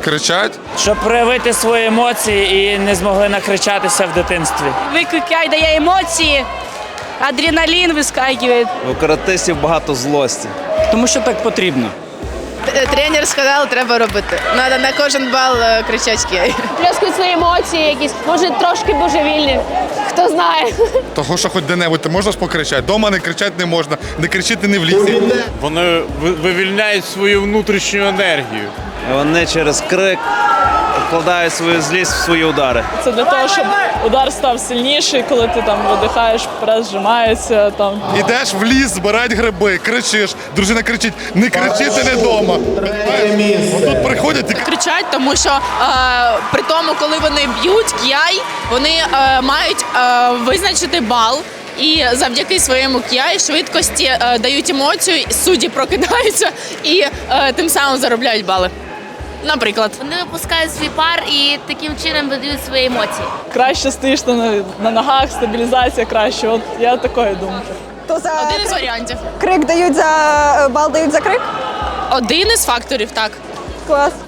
кричать. Щоб проявити свої емоції і не змогли накричатися в дитинстві. Викликай дає емоції, адреналін вискакує. У каратистів багато злості. Тому що так потрібно. Тренер сказав, треба робити. Треба на кожен бал кричачки. Плюс. Свої емоції якісь, може трошки божевільні. Хто знає. Того, що хоч де-небудь ти можеш покричати. Дома не кричати не можна, не кричити не в лісі. Вони вивільняють свою внутрішню енергію. Вони через крик вкладають свою злість в свої удари. Це для того, щоб удар став сильніший, коли ти там видихаєш, прес зжимається там. Ідеш в ліс, збирають гриби, кричиш. Дружина кричить: не кричи, ти не вдома. Тут приходять і Кричать, тому що е, при тому, коли вони б'ють к'яй, вони е, мають е, визначити бал. І завдяки своєму к'яй швидкості е, дають емоцію, судді прокидаються і е, тим самим заробляють бали. Наприклад. Вони випускають свій пар і таким чином видають свої емоції. Краще стоїш на, на ногах, стабілізація краще. От я такої думки. То за Один із варіантів. крик дають за бал дають за крик? Один із факторів, так. Клас.